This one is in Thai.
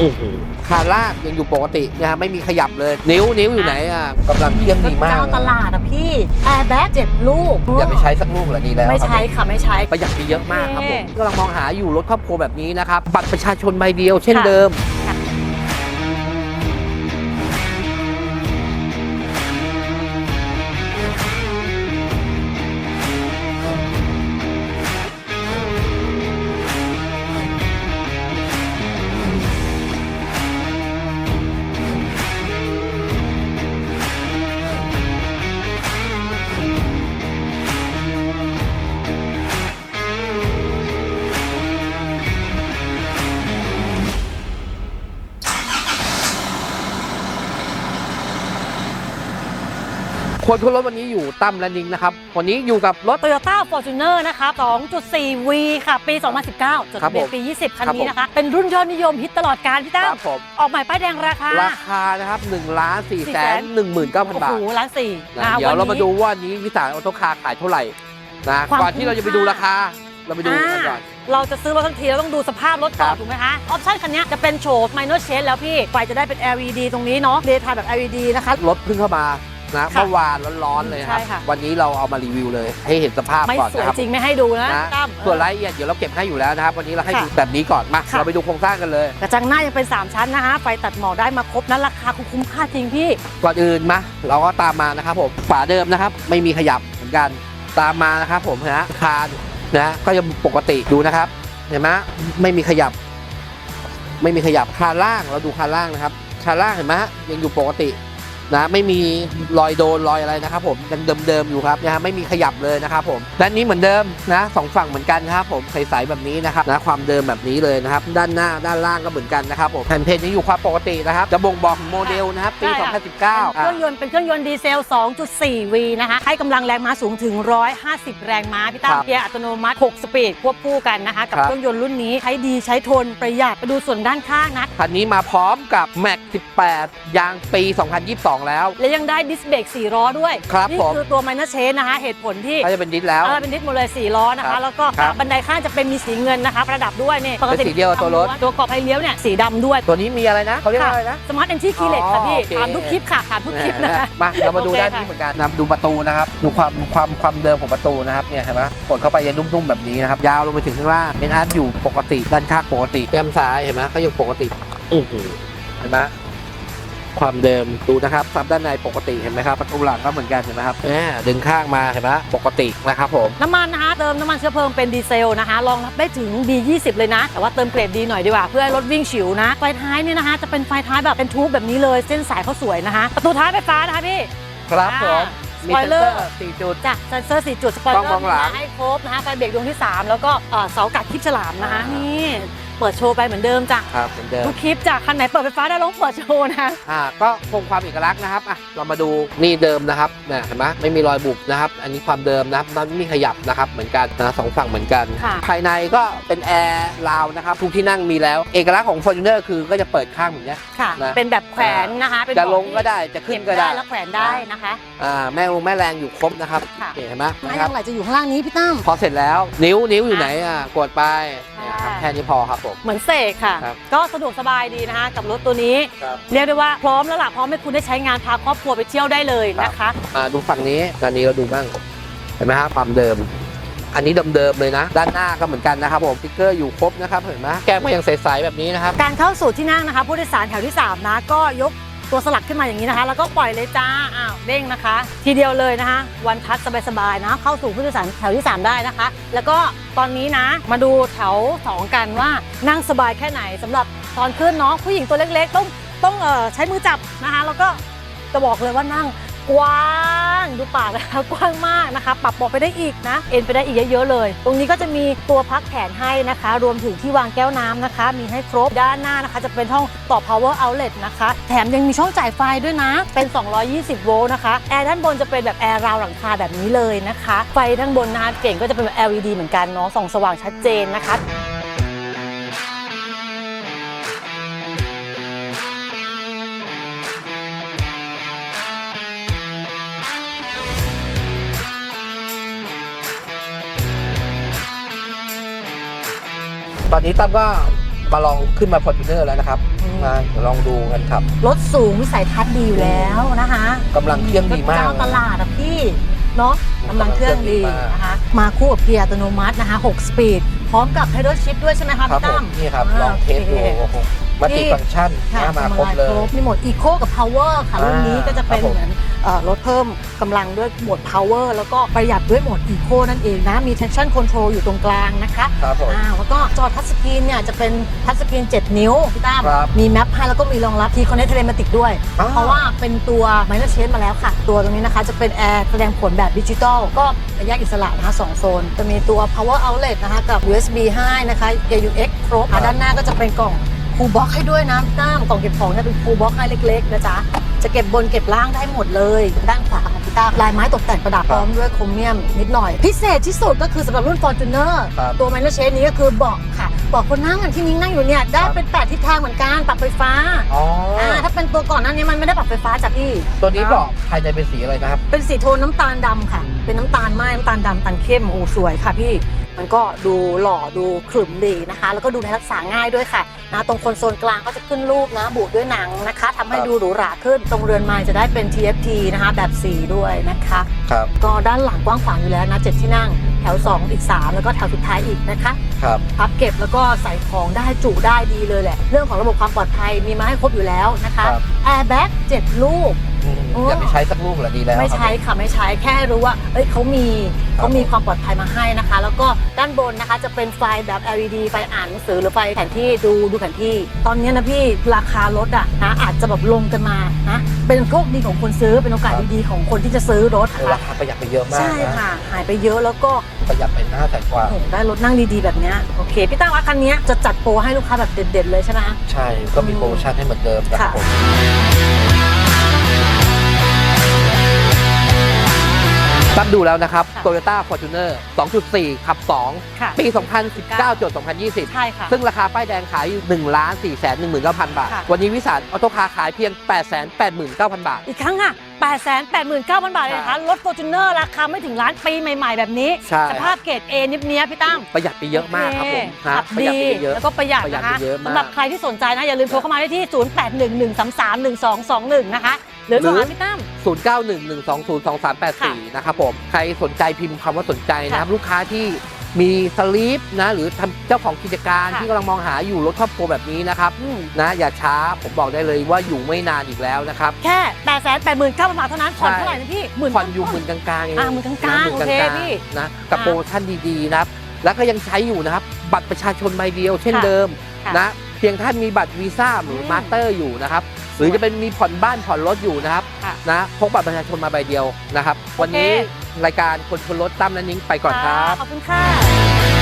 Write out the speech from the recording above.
โอ้โหคาร่างยังอยู่ปกตินะฮะไม่มีขยับเลย นิ้วนิ้วอยู่ไหนอะกำลังเยี่ยมดีมากเจ้าตลาดอะพี่แอร์แบ็กเจ็ดลูกอย่าไปใช้สักลูกเลยดีแล้วไม่ครับใช้ค่ะไม่ใช้ประหยัดไปเยอะมากครับผมโอเคกำลังมองหาอยู่รถครอบครัวแบบนี้นะครับบัตรประชาชนใบเดียวเช่นเดิม คนขึ้นรถวันนี้อยู่ตั้มและนิงนะครับ วันนี้อยู่กับรถโตโยต้าฟอร์จูเนอร์นะคะ 2.4 V ค่ะ ปี 2019จดทะเบียนครับผมปี 20 คันครับนี้ผมนะคะ เป็นรุ่นยอดนิยมฮิตตลอดการพี่ตั้คมรับผม ออกใหม่ป้ายแดงราคา ราคานะครับ1ล้าน4แสน1 9 0 0โอ้0บาโหทล้านสี่นะนะเดี๋ยวเรานมานี้ ดูว่านี้วิสาออโต้คาร์ขายเท่าไหร่นะความก่อนที่เราจะไปดูราคาเราไปดูกันก่อน เราจะซื้อรถทั้งทีเราต้องดูสภาพรถก่อครันบ ถูกไหมคะ ออปชั่นคันนี้จะเป็นโฉม minor change แล้วพี่ ไฟจะได้เป็น LED ตรงนี้เนาะเดย์ไทม์แบบ LED นะคะ รถเพิ่งเข้ามา นะค่ะเมื่อวานร้อนๆเลยนะครับใช่ค่ะ วันนี้เราเอามารีวิวเลย ให้เห็นสภาพไม่ก่อนสวยนะครับจริงไม่ให้ดูนะนะตั้ม ส่วนรายละเอียดเดี๋ยวเราเก็บให้อยู่แล้วนะครับ วันนี้เราให้ค่ะดูแบบนี้ก่อนมาค่ะ เราไปดูโครงสร้างกันเลย กระจังหน้ายังเป็น 3 ชั้นนะคะไฟตัดหมอกได้มาครบนะราคาคุ้มค่าจริงพี่ ก่อนอื่นมาเราก็ตามมานะครับผมฝาเดิมนะครับ ไม่มีขยับเหมือนกันตามมานะครับผมนะคานนะก็ยังปกติดูนะครับ เห็นไหมไม่มีขยับ ไม่มีขยับคานล่างเราดูคานล่างนะครับคานล่างเห็นไหมยังอยู่ปกติ นะไม่มีรอยโดนรอยอะไรนะครับผมยังเดิมๆอยู่ครับนะฮะไม่มีขยับเลยนะครับผมด้านนี้เหมือนเดิมนะสองฝั่งเหมือนกันนะครับผมใสๆแบบนี้นะครับนะความเดิมแบบนี้เลยนะครับด้านหน้าด้านล่างก็เหมือนกันนะครับผมแผ่นเพจยังอยู่ความปกตินะครับจะบ่งบอกถึงโมเดลนะครับปีใช่ค่ะ2019เคอะรื่องยนต์เป็นเครื่องยนต์ดีเซล 2.4 V นะคะให้กำลังแรงม้าสูงถึง 150 แรงม้าพี่ตั้มครับเกียร์อัตโนมัติ 6 สปีดควบคู่กันนะคะกับครับเครื่องยนต์รุ่นนี้ใช้ดีใช้ทนประหยัดไปดูส่วนด้านข้างนะคันนี้มาพร้อมกับ Max 18 ยางปี 2022แล้ว และยังได้ดิสเบรก4ล้อด้วยครับนี่ผมคือตัว minor change นะคะเหตุผลที่ก็จะเป็นดิสแล้ว เออเป็นดิสหมดเลย4ล้อนะครัคะ บแล้วก็ครับบันไดข้างจะเป็นมีสีเงินนะคะประดับด้วยนี่เป็นสีเดียวกับตัวรถ ตัวกรอบไฟเลี้ยวเนี่ยสีดำด้วย ตัวนี้มีอะไรนะเขาเรียกว่าอะไรนะ สมาร์ทเอนทรีคีย์เล็กค่ะพี่อ๋อโอเค ถามทุกคลิปค่ะถามทุกคลิปนะคะมาเรามาดูโอเคด้านนี้ค่ะ เหมือนกันนะดูประตูนะครับ ดูความความความเดิมของประตูนะครับเนี่ยเห็นไหมกดเข้าไปยังนุ่มๆแบบนี้นะครับ ยาวลงไปถึงข้างล่างเป็นอาร์ตอยู่ปกติด้านข้างปกติแก้มซ้ายเห็นไหมก็ยังปกติโอ้โหเห็นไหม ความเดิมดูนะครับซับด้านในปกติเห็นไหมครับประตูหลังก็เหมือนกันเห็นไหมครับแหมดึงข้างมาเห็นไหมปกตินะครับผมน้ำมันนะคะเติมน้ำมันเชื้อเพลิงเป็นดีเซลนะคะรองรับได้ถึง D20 เลยนะ แต่ว่าเติมเกรดดีหน่อยดีกว่า เพื่อให้รถวิ่งฉิวนะไฟท้ายเนี่ยนะคะ จะเป็นไฟท้ายแบบเป็นทูบแบบนี้เลย เส้นสายเขาสวยนะคะประตูท้ายไฟฟ้านะคะพี่ครับผมสมีปอยเซนเลเซออร์ร์สี่จุดจ้ะเซนเซอร์4จุดสปอยเลกล้อองมองร์หลังให้ครบนะคะไฟเบรกดวงที่ 3 แล้วก็เอ่อเสากัดคลิปฉลามนะคะอ่านี่นี่ เปิดโชว์ไปเหมือนเดิมจ้ะครับเหมือนเดิมทุกคลิปจ้ะคันไหนเปิดไฟฟ้าได้ลองเปิดโชว์นะอ่าก็คงความเอกลักษณ์นะครับอะเรามาดูนี่เดิมนะครับเนี่ยเห็นไหมไม่มีรอยบุบนะครับ อันนี้ความเดิมนะครับมันไม่มีขยับนะครับเหมือนกันนะสองฝั่งเหมือนกันค่ะภายในก็เป็นแอร์ราวนะครับทุกที่นั่งมีแล้ว เอกลักษณ์ของ Fortuner คือก็จะเปิดข้างแบบเนี้ยค่ะนะเป็นแบบแขวนนะคะเป็นจะลงเบาะที่ก็ได้จะขึ้เก็นบก็ได้ได้แล้วแขวนได้นะคะอ่าแม่ลงแม่แรงอยู่ครบนะครับค่ะเห็นไหมไม้นะครับยังไหลจะอยู่ข้างล่างนี้พี่ตั้มพอเสร็จแล้วนิ้วนิ้วอยู่ไหนอะกดไปเนี่ยครับค่ะ แค่นี้พอครับผม เหมือนเสกค่ะ ครับก็สะดวกสบายดีนะคะ กับรถตัวนี้ ครับ เรียกได้ว่าพร้อมแล้วล่ะพร้อมให้คุณได้ใช้งานพาครอบครัวไปเที่ยวได้เลยนะคะ อ่าดูฝั่งนี้ด้านนี้เราดูบ้างเห็นไหมครับความเดิม อันนี้เดิมๆเลยนะ ด้านหน้าก็เหมือนกันนะครับผมสติ๊กเกอร์อยู่ครบนะครับเห็นไหมแก้มก็ยังใสๆแบบนี้นะครับ การเข้าสู่ที่นั่งนะคะผู้โดยสารแถวที่ 3 นะ ก็ยก ตัวสลักขึ้นมาอย่างนี้นะคะ แล้วก็ปล่อยเลยจ้าอ้าวเด้งนะคะ ทีเดียวเลยนะคะ วันทัชสบายๆนะ เข้าสู่ผู้โดยสารแถวที่ 3 ได้นะคะ แล้วก็ตอนนี้นะ มาดูแถว 2 กันว่านั่งสบายแค่ไหนสำหรับตอนขึ้นเนาะผู้หญิงตัวเล็กๆ ต้องต้องเออใช้มือจับนะคะ แล้วก็จะบอกเลยว่านั่ง กว้างดูปากนะคะกว้างมากนะคะ ปรับเบาะไปได้อีกนะ เอ็นไปได้อีกเยอะๆเลย ตรงนี้ก็จะมีตัวพักแขนให้นะคะ รวมถึงที่วางแก้วน้ำนะคะ มีให้ครบด้านหน้านะคะ จะเป็นห้องต่อ power outlet นะคะ แถมยังมีช่องจ่ายไฟด้วยนะ เป็น 220 โวลต์นะคะแอร์ด้านบนจะเป็นแบบแอร์ราวหลังคาแบบนี้เลยนะคะ ไฟด้านบนนะคะเก่งก็จะเป็นแบบ LED เหมือนกันเนาะส่องสว่างชัดเจนนะคะ ตอนนี้ตั้มก็มาลองขึ้นมา Fortuner แล้วนะครับ มาเดี๋ยวลองดูกันครับ รถสูงวิสัยทัศน์ดีอยู่แล้วนะคะกำลังเครื่องดีมากเจ้าตลาดอะพี่เนาะอืมกำลังเครื่องดีกำลังเครื่องดีมากนะคะมาคู่กับเกียร์อัตโนมัตินะคะ 6 สปีด พร้อมกับไฮดรอลชิฟด้วยใช่ไหมคะครับพี่ผตั้มมนี่ครับอ่าลองเทสดูโอเคโอ้โห มัลติฟังก์ชันค่ะนะมาครบเลยครบมีโหมด Eco กับ Power ค่ะรุ่นนี้อ่าก็จะเป็นครับผมเหมือนเอ่อรถเพิ่มกำลังด้วยโหมด Power แล้วก็ประหยัดด้วยโหมด Eco นั่นเองนะ มี traction control อยู่ตรงกลางนะคะครับผมอ่าแล้วก็จอทัชสกรีนเนี่ยจะเป็นทัชสกรีน 7 นิ้วพี่ตั้มครับมีแมปให้แล้วก็มีรองรับ T-Connect Telematic ด้วย อ้าว เพราะว่าเป็นตัวไมเนอร์เชนมาแล้วค่ะ ตัวตรงนี้นะคะจะเป็นแอร์แสดงผลแบบดิจิตอลก็แยกอิสระนะคะสองโซน จะมีตัว power outlet นะคะกับ USB ให้นะคะ AUX ครบอะด้านหน้าก็จะเป็นกล่อง คูบ็อกให้ด้วยนะพี่ตั้มกล่องเก็บของเนี่ยเป็นคูบ็อกให้เล็กๆนะจ๊ะจะเก็บบนเก็บล่างได้หมดเลย ด้านขวาของพี่ตั้มลายไม้ตกแต่งประดับครับพร้อมด้วยโครเมียมนิดหน่อย พิเศษที่สุดก็คือสำหรับรุ่น Fortuner ครับตัว m i n o r Shade นี้ก็คือเบาะค่ะเบาะคนนั่งอันที่นิ้งนั่งอยู่เนี่ยได้เป็นแปดทิศทางเหมือนกันปรับไฟฟ้าอ๋อออ่าถ้าเป็นตัวก่อนหน้านี้มันไม่ได้ปรับไฟฟ้าจ้ะพี่ตัวนี้บอกภายในเป็นสีอะไรนะครับ เป็นสีโทนน้ำตาลดำค่ะ เป็นน้ำตาลไหม้น้ำตาลดำตันเข้มโอ้สวยค่ะพี่ มันก็ดูหล่อดูขรึมดีนะคะ แล้วก็ดูแลรักษาง่ายด้วยค่ะนะตรงคอนโซลกลางก็จะขึ้นรูปนะบุด้วยหนังนะคะทำให้ครับดูหรูหราขึ้น ตรงเรือนไม้จะได้เป็น TFT นะคะแบบสีด้วยนะคะครับก็ด้านหลังกว้างขวางอยู่แล้วนะเจ็ดที่นั่ง แถว 2 อีก 3 แล้วก็แถวสุดท้ายอีกนะคะครับพับเก็บแล้วก็ใส่ของได้จุได้ดีเลยแหละ เรื่องของระบบความปลอดภัยมีมาให้ครบอยู่แล้วนะคะครับ แอร์แบ็ก7ลูก อืมโอ้ อย่าไปใช้สักลูกเหรอดีแล้วไม่ครับใช้ค่ะไม่ใช้แค่รู้ว่าเอ้ยเขามีครับเขามีความปลอดภัยมาให้นะคะ แล้วก็ด้านบนนะคะจะเป็นไฟแบบ LED ไฟอ่านหนังสือหรือไฟแผนที่ดูดูแผนที่ ตอนนี้นะพี่ราคารถอะนะอาจจะแบบลงกันมานะ เป็นโชคดีของคนซื้อเป็นโอกาสดีๆของคนที่จะซื้อรถเออราค่ะคาประหยัดไปเยอะมากใช่นะค่ะ หายไปเยอะแล้วก็ประหยัดไปหน้าแสนกว่า โอ้โหได้รถนั่งดีๆแบบเนี้ยโอเค พี่ตั้งว่าคันนี้จะจัดโปรให้ลูกค้าแบบเด็ดๆเลยใช่ไหมคะ ใช่ก็มีโปรโมชั่นให้เหมือนเดิมนะครับค่ะ ผม ตั้มดูแล้วนะครับ ค่ะ Toyota Fortuner 2.4 ขับ2ค่ะปี 2019จด2020 ใช่ค่ะ ซึ่งราคาป้ายแดงขายอยู่1ล้าน4 1 9 0 0 0 บาท ค่ะ วันนี้วิสานออโต้คาร์ขายเพียง 8 8 9 0 0 0 บาท อีกครั้งค่ะ 8 8 9 0 0 0 บาทเลยนะคะ รถ Fortuner ราคาไม่ถึงล้านปีใหม่ๆ แบบนี้ ใช่ สภาพเกรด A นิบเนี้ยพี่ตั้มประหยัดไปเยอะมากครับผมโอเคนะขับประหยัดดี ไปเยอะ แล้วก็ประหยัดประหยัดนะคะไปเยอะมาก สำหรับใครที่สนใจนะ อย่าลืมโทรเข้ามาได้ที่ 0811331221 นะคะ หรือโทรหาพี่ตั้ม 0911202384 นะครับผม ใครสนใจพิมพ์คำว่าสนใจนะครับ ลูกค้าที่มีสลีปนะหรือทำเจ้าของกิจการค่ะที่กำลังมองหาอยู่รถครอบครัวแบบนี้นะครับอืม นะอย่าช้าผมบอกได้เลยว่าอยู่ไม่นานอีกแล้วนะครับ แค่8 8 9 0 0 0บาทเท่านั้นผ่อนใช่ เท่าไหร่นะพี่หมื่นผ่อนอยู่หมื่นกลางๆเองอ่าหมื่นกลางๆนะหมื่นโอเคกลางพี่ๆนะกับอ่าโปรโมชั่นดีๆนะครับ แล้วก็ยังใช้อยู่นะครับ บัตรประชาชนใบเดียวเช่นค่ะเดิมค่ะนะเพียงท่านมีบัตรวีซ่าหรืออม มาสเตอร์อยู่นะครับ หรือจะเป็นมีผ่อนบ้านผ่อนรถอยู่นะครับค่ะนะพกบัตรประชาชนมาใบเดียวนะครับ วันนี้รายการคนชนรถตั้มและนิ้งไปก่อนครับ ขอบคุณค่ะ